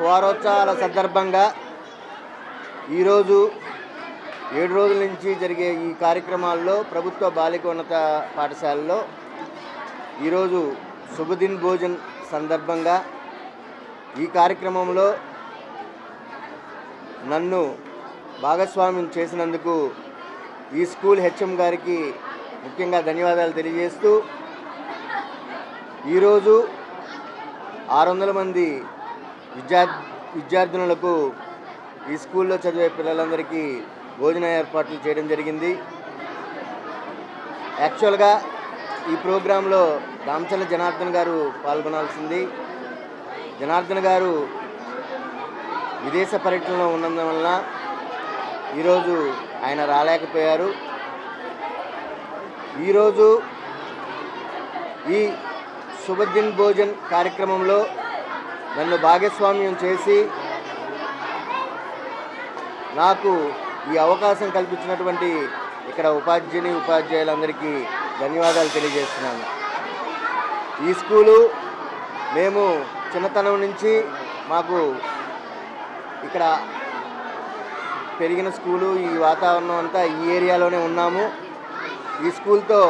వారోత్సవాల సందర్భంగా ఈరోజు ఏడు రోజుల నుంచి జరిగే ఈ కార్యక్రమాల్లో ప్రభుత్వ బాలికోన్నత పాఠశాలలో ఈరోజు శుభదిన్ భోజన్ సందర్భంగా ఈ కార్యక్రమంలో నన్ను భాగస్వామ్యం చేసినందుకు ఈ స్కూల్ హెచ్ఎం గారికి ముఖ్యంగా ధన్యవాదాలు తెలియజేస్తూ ఈరోజు ఆరు వందల మంది విద్యార్థి విద్యార్థినులకు ఈ స్కూల్లో చదివే పిల్లలందరికీ భోజన ఏర్పాట్లు చేయడం జరిగింది. యాక్చువల్గా ఈ ప్రోగ్రాంలో రామచల్ల జనార్దన్ గారు పాల్గొనాల్సింది. జనార్దన్ గారు విదేశ పర్యటనలో ఉన్నందువలన ఈరోజు ఆయన రాలేకపోయారు. ఈరోజు ఈ శుభదిన్ భోజన్ కార్యక్రమంలో నన్ను భాగస్వామ్యం చేసి నాకు ఈ అవకాశం కల్పించినటువంటి ఇక్కడ ఉపాధ్యాయుని ఉపాధ్యాయులందరికీ ధన్యవాదాలు తెలియజేస్తున్నాను. ఈ స్కూలు మేము చిన్నతనం నుంచి మాకు ఇక్కడ పెరిగిన స్కూలు ఈ వాతావరణం అంతా ఈ ఏరియాలోనే ఉన్నాము. ఈ స్కూల్తో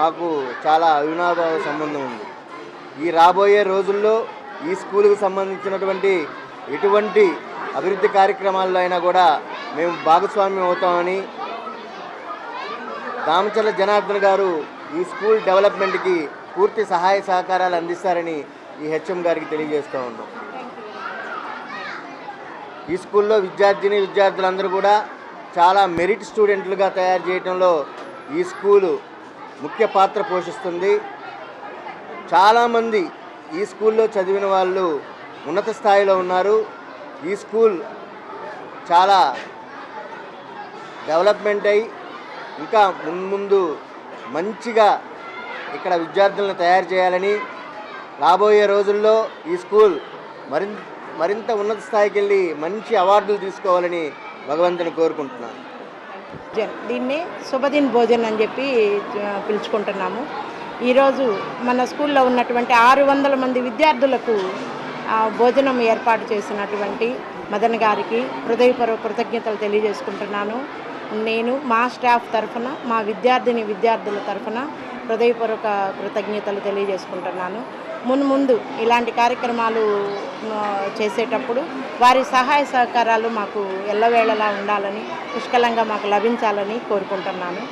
మాకు చాలా అవినాభావ సంబంధం ఉంది. ఈ రాబోయే రోజుల్లో ఈ స్కూలుకు సంబంధించినటువంటి ఎటువంటి అభివృద్ధి కార్యక్రమాల్లో అయినా కూడా మేము భాగస్వామ్యం అవుతామని దామచర్ల జనార్దన్ గారు ఈ స్కూల్ డెవలప్మెంట్కి పూర్తి సహాయ సహకారాలు అందిస్తారని ఈ హెచ్ఎం గారికి తెలియజేస్తూ ఉన్నాం. ఈ స్కూల్లో విద్యార్థిని విద్యార్థులందరూ కూడా చాలా మెరిట్ స్టూడెంట్లుగా తయారు చేయడంలో ఈ స్కూలు ముఖ్య పాత్ర పోషిస్తుంది. చాలామంది ఈ స్కూల్లో చదివిన వాళ్ళు ఉన్నత స్థాయిలో ఉన్నారు. ఈ స్కూల్ చాలా డెవలప్మెంట్ అయి ఇంకా ముందు మంచిగా ఇక్కడ విద్యార్థులను తయారు చేయాలని రాబోయే రోజుల్లో ఈ స్కూల్ మరింత మరింత ఉన్నత స్థాయికి వెళ్ళి మంచి అవార్డులు తీసుకోవాలని భగవంతుని కోరుకుంటున్నాను. దీన్ని శుభదిన్ భోజన్ అని చెప్పి పిలుచుకుంటున్నాము. ఈరోజు మన స్కూల్లో ఉన్నటువంటి ఆరు వందల మంది విద్యార్థులకు భోజనం ఏర్పాటు చేసినటువంటి మదన్ గారికి హృదయపూర్వక కృతజ్ఞతలు తెలియజేసుకుంటున్నాను. నేను మా స్టాఫ్ తరఫున మా విద్యార్థిని విద్యార్థుల తరఫున హృదయపూర్వక కృతజ్ఞతలు తెలియజేసుకుంటున్నాను. మున్ ముందు ఇలాంటి కార్యక్రమాలు చేసేటప్పుడు వారి సహాయ సహకారాలు మాకు ఎల్లవేళలా ఉండాలని పుష్కలంగా మాకు లభించాలని కోరుకుంటున్నాను.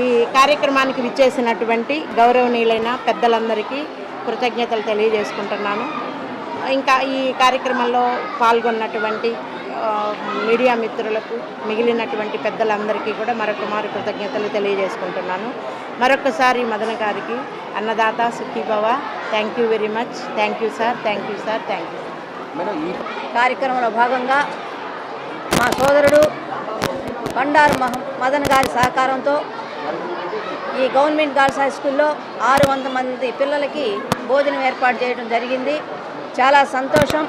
ఈ కార్యక్రమానికి విచ్చేసినటువంటి గౌరవనీయులైన పెద్దలందరికీ కృతజ్ఞతలు తెలియజేసుకుంటున్నాను. ఇంకా ఈ కార్యక్రమంలో పాల్గొన్నటువంటి మీడియా మిత్రులకు మిగిలినటువంటి పెద్దలందరికీ కూడా మరొక మారు కృతజ్ఞతలు తెలియజేసుకుంటున్నాను. మరొకసారి మదన గారికి Annadata Sukhibhava thank you very much thank you sir thank you sir thank you madam ఈ కార్యక్రమంలో భాగంగా మా సోదరుడు బండారు మహ మదన్ గారి సహకారంతో ఈ గవర్నమెంట్ గర్ల్స్ హై స్కూల్లో ఆరు వంద మంది పిల్లలకి భోజనం ఏర్పాటు చేయడం జరిగింది. చాలా సంతోషం.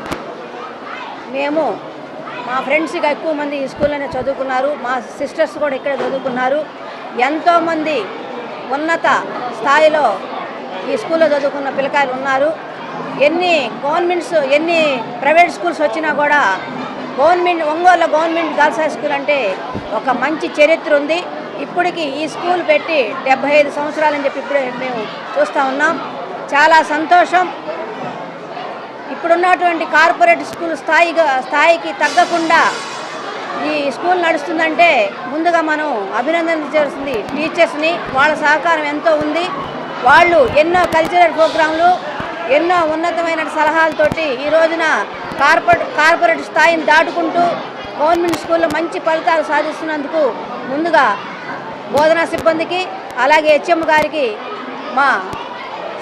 మేము మా ఫ్రెండ్స్గా ఎక్కువ మంది ఈ స్కూల్లోనే చదువుకున్నారు. మా సిస్టర్స్ కూడా ఇక్కడే చదువుకున్నారు. ఎంతోమంది ఉన్నత స్థాయిలో ఈ స్కూల్లో చదువుకున్న పిల్లకాయలు ఉన్నారు. ఎన్ని గవర్నమెంట్స్ ఎన్ని ప్రైవేట్ స్కూల్స్ వచ్చినా కూడా government Ongole government girls high school అంటే ఒక మంచి చరిత్ర ఉంది. ఇప్పటికి ఈ స్కూల్ పెట్టి డెబ్బై ఐదు సంవత్సరాలని చెప్పి ఇప్పుడే మేము చూస్తూ ఉన్నాం. చాలా సంతోషం. ఇప్పుడున్నటువంటి కార్పొరేట్ స్కూల్ స్థాయిగా స్థాయికి తగ్గకుండా ఈ స్కూల్ నడుస్తుందంటే ముందుగా మనం అభినందించాల్సింది టీచర్స్ని. వాళ్ళ సహకారం ఎంతో ఉంది. వాళ్ళు ఎన్నో కల్చరల్ ప్రోగ్రాంలు ఎన్నో ఉన్నతమైన సలహాలతోటి ఈ రోజున కార్పొరేట్ కార్పొరేట్ స్థాయిని దాటుకుంటూ గవర్నమెంట్ స్కూల్లో మంచి ఫలితాలు సాధిస్తున్నందుకు ముందుగా బోధనా సిబ్బందికి అలాగే హెచ్ఎం గారికి మా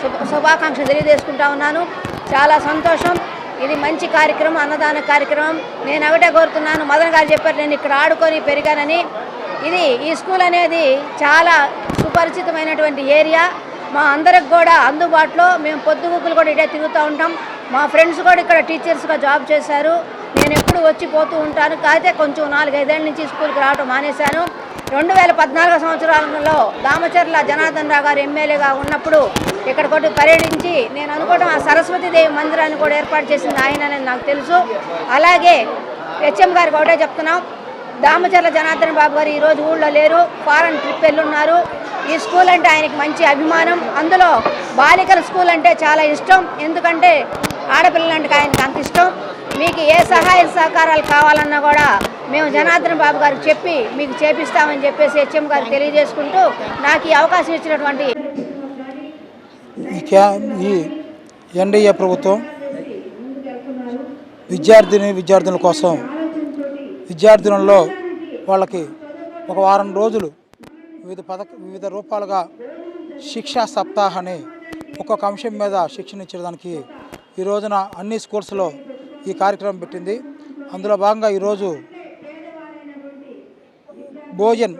శుభ శుభాకాంక్షలు తెలియజేసుకుంటా ఉన్నాను. చాలా సంతోషం. ఇది మంచి కార్యక్రమం అన్నదాన కార్యక్రమం. నేను ఒకటే కోరుతున్నాను. మదన్ గారు చెప్పారు నేను ఇక్కడ ఆడుకొని పెరిగానని. ఇది ఈ స్కూల్ అనేది చాలా సుపరిచితమైనటువంటి ఏరియా. మా అందరికి కూడా అందుబాటులో. మేము పొద్దుగుకులు కూడా ఇటే తిరుగుతూ ఉంటాం. మా ఫ్రెండ్స్ కూడా ఇక్కడ టీచర్స్గా జాబ్ చేశారు. నేను ఎప్పుడు వచ్చి పోతూ ఉంటాను. కాకపోతే కొంచెం నాలుగైదేళ్ళ నుంచి స్కూల్కి రావడం మానేశాను. రెండు వేల పద్నాలుగో సంవత్సరాలలో దామచర్ల జనార్దన్ రావు గారు ఎమ్మెల్యేగా ఉన్నప్పుడు ఇక్కడ కొట్టి పర్యటించి నేను అనుకోవడం ఆ సరస్వతీదేవి మందిరాన్ని కూడా ఏర్పాటు చేసింది ఆయన నాకు తెలుసు. అలాగే హెచ్ఎం గారికి ఒకటే చెప్తున్నాం. దామచర్ల జనార్దన్ బాబు గారు ఈరోజు ఊళ్ళో లేరు ఫారెన్ ట్రిప్ వెళ్ళున్నారు. ఈ స్కూల్ అంటే ఆయనకి మంచి అభిమానం. అందులో బాలికల స్కూల్ అంటే చాలా ఇష్టం. ఎందుకంటే ఆడపిల్లలంటే ఆయనకి అంత ఇష్టం. మీకు ఏ సహాయ సహకారాలు కావాలన్నా కూడా మేము జనార్దన్ బాబు గారికి చెప్పి మీకు చేపిస్తామని చెప్పేసి హెచ్ఎం గారికి తెలియజేసుకుంటూ నాకు ఈ అవకాశం ఇచ్చినటువంటి ఈ క్యా ఈ ఎన్డీఏ ప్రభుత్వం విద్యార్థిని విద్యార్థుల కోసం విద్యార్థులలో వాళ్ళకి ఒక వారం రోజులు వివిధ పథక వివిధ రూపాలుగా శిక్షా సప్తాహ్ అని ఒక్కొక్క అంశం మీద శిక్షణ ఇచ్చడానికి ఈ రోజున అన్ని స్కూల్స్లో ఈ కార్యక్రమం పెట్టింది. అందులో భాగంగా ఈరోజు భోజన్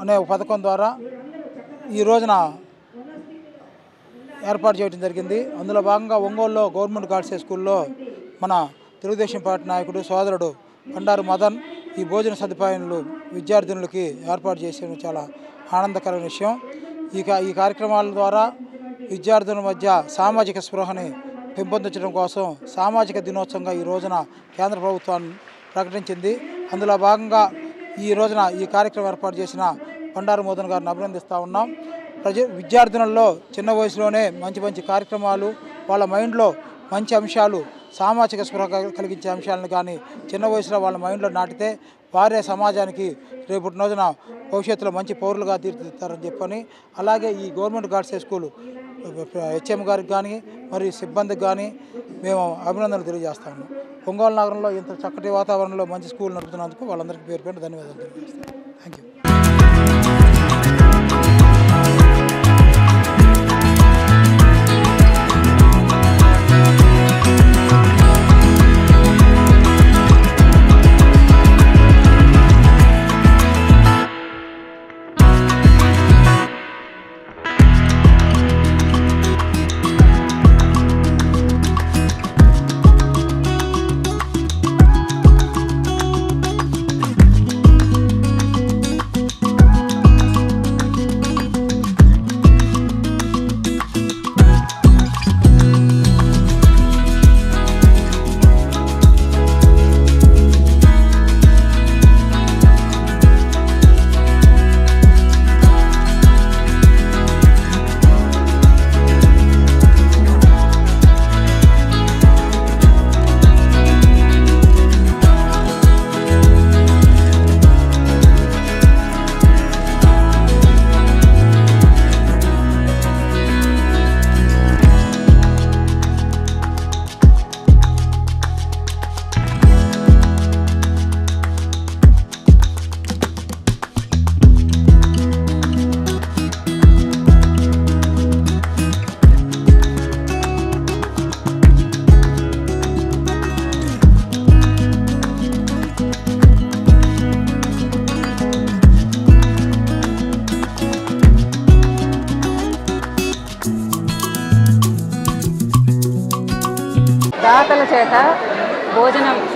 అనే పథకం ద్వారా ఈ రోజున ఏర్పాటు చేయడం జరిగింది. అందులో భాగంగా ఒంగోలులో గవర్నమెంట్ గార్డ్స్ స్కూల్లో మన తెలుగుదేశం పార్టీ నాయకుడు సోదరుడు బండారు మదన్ ఈ భోజన సదుపాయాలు విద్యార్థినులకి ఏర్పాటు చేసిన చాలా ఆనందకరమైన విషయం. ఈ ఈ కార్యక్రమాల ద్వారా విద్యార్థుల మధ్య సామాజిక స్పృహని పెంపొందించడం కోసం సామాజిక దినోత్సవంగా ఈ రోజున కేంద్ర ప్రభుత్వం ప్రకటించింది. అందులో భాగంగా ఈ రోజున ఈ కార్యక్రమం ఏర్పాటు చేసిన బండారు మోదన్ గారిని అభినందిస్తూ ఉన్నాం. ప్రజ విద్యార్థినుల్లో చిన్న వయసులోనే మంచి మంచి కార్యక్రమాలు వాళ్ళ మైండ్లో మంచి అంశాలు సామాజిక స్పృహ కలిగించే అంశాలను కానీ చిన్న వయసులో వాళ్ళ మైండ్లో నాటితే వారే సమాజానికి రేపటి రోజున భవిష్యత్తులో మంచి పౌరులుగా తీర్చిదిద్దారని చెప్పని అలాగే ఈ గవర్నమెంట్ గార్డ్స్ స్కూల్ హెచ్ఎం గారికి కానీ మరియు సిబ్బందికి కానీ మేము అభినందనలు తెలియజేస్తాము ఒంగోలు నగరంలో ఇంత చక్కటి వాతావరణంలో మంచి స్కూల్ నడుపుతున్నందుకు వాళ్ళందరికీ పేరు పేరు ధన్యవాదాలు తెలియజేస్తాను. థ్యాంక్ యూ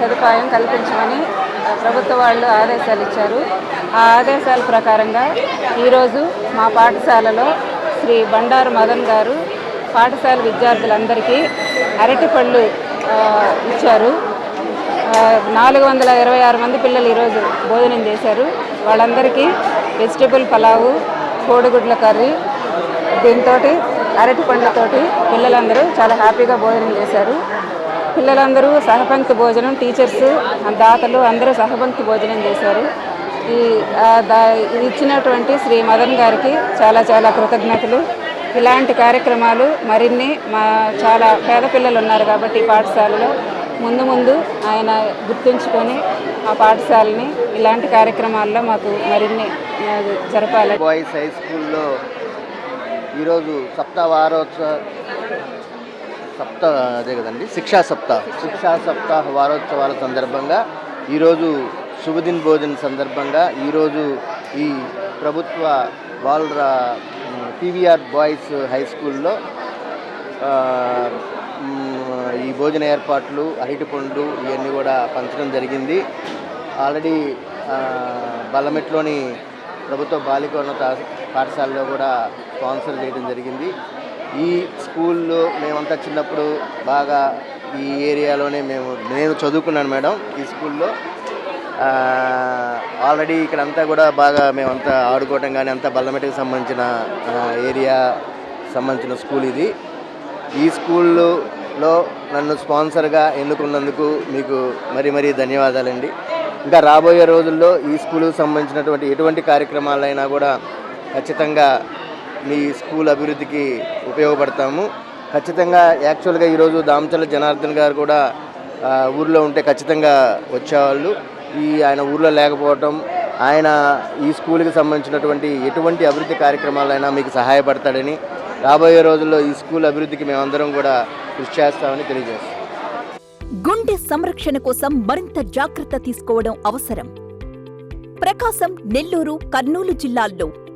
సదుపాయం కల్పించమని ప్రభుత్వ వాళ్ళు ఆదేశాలు ఇచ్చారు. ఆ ఆదేశాల ప్రకారంగా ఈరోజు మా పాఠశాలలో శ్రీ బండారు మదన్ గారు పాఠశాల విద్యార్థులందరికీ అరటిపళ్ళు ఇచ్చారు. నాలుగు వందల ఇరవై ఆరు మంది పిల్లలు ఈరోజు భోజనం చేశారు. వాళ్ళందరికీ వెజిటబుల్ పలావు కోడిగుడ్ల కర్రీ దీంతో అరటి పండ్లతోటి పిల్లలందరూ చాలా హ్యాపీగా భోజనం చేశారు. పిల్లలందరూ సహపంక్తి భోజనం టీచర్స్ దాతలు అందరూ సహపంక్తి భోజనం చేశారు. ఈ దా- ఇచ్చినటువంటి శ్రీ మదన్ గారికి చాలా చాలా కృతజ్ఞతలు. ఇలాంటి కార్యక్రమాలు మరిన్ని మా చాలా పేద పిల్లలు ఉన్నారు కాబట్టి పాఠశాలలో ముందు ముందు ఆయన గుర్తుంచుకొని ఆ పాఠశాలని ఇలాంటి కార్యక్రమాల్లో మాకు మరిన్ని జరపాలి. బాయ్స్ హై స్కూల్లో ఈరోజు సప్తావారోత్సవ సప్త అదే కదండి శిక్షా సప్తాహ్ శిక్షా సప్తాహ్ వారోత్సవాల సందర్భంగా ఈరోజు శుభదిన్ భోజన్ సందర్భంగా ఈరోజు ఈ ప్రభుత్వ వాళ్ళ పీవీఆర్ బాయ్స్ హై స్కూల్లో ఈ భోజన ఏర్పాట్లు అరటి పండ్లు ఇవన్నీ కూడా పంచడం జరిగింది. ఆల్రెడీ బల్లమెట్లోని ప్రభుత్వ బాలికోన్నత పాఠశాలలో కూడా స్పాన్సర్ చేయడం జరిగింది. ఈ స్కూల్లో మేమంతా చిన్నప్పుడు బాగా ఈ ఏరియాలోనే మేము నేను చదువుకున్నాను మేడం ఈ స్కూల్లో. ఆల్రెడీ ఇక్కడ అంతా కూడా బాగా మేమంతా ఆడుకోవటం కానీ అంతా బల్లమెటకి సంబంధించిన ఏరియా సంబంధించిన స్కూల్ ఇది. ఈ స్కూల్లో నన్ను స్పాన్సర్గా ఎన్నుకున్నందుకు మీకు మరీ మరీ ధన్యవాదాలండి. ఇంకా రాబోయే రోజుల్లో ఈ స్కూల్కి సంబంధించినటువంటి ఎటువంటి కార్యక్రమాలైనా కూడా ఖచ్చితంగా మీ స్కూల్ అభివృద్ధికి ఉపయోగపడతాము. ఖచ్చితంగా యాక్చువల్గా ఈరోజు దామచల జనార్దన్ గారు కూడా ఊర్లో ఉంటే ఖచ్చితంగా వచ్చేవాళ్ళు. ఈ ఆయన ఊర్లో లేకపోవటం ఆయన ఈ స్కూల్కి సంబంధించినటువంటి ఎటువంటి అభివృద్ధి కార్యక్రమాలైనా మీకు సహాయపడతాడని రాబోయే రోజుల్లో ఈ స్కూల్ అభివృద్ధికి మేమందరం కూడా కృషి చేస్తామని తెలియజేస్తాం. గుండె సంరక్షణ కోసం మరింత జాగ్రత్త తీసుకోవడం అవసరం. ప్రకాశం నెల్లూరు కర్నూలు జిల్లాల్లో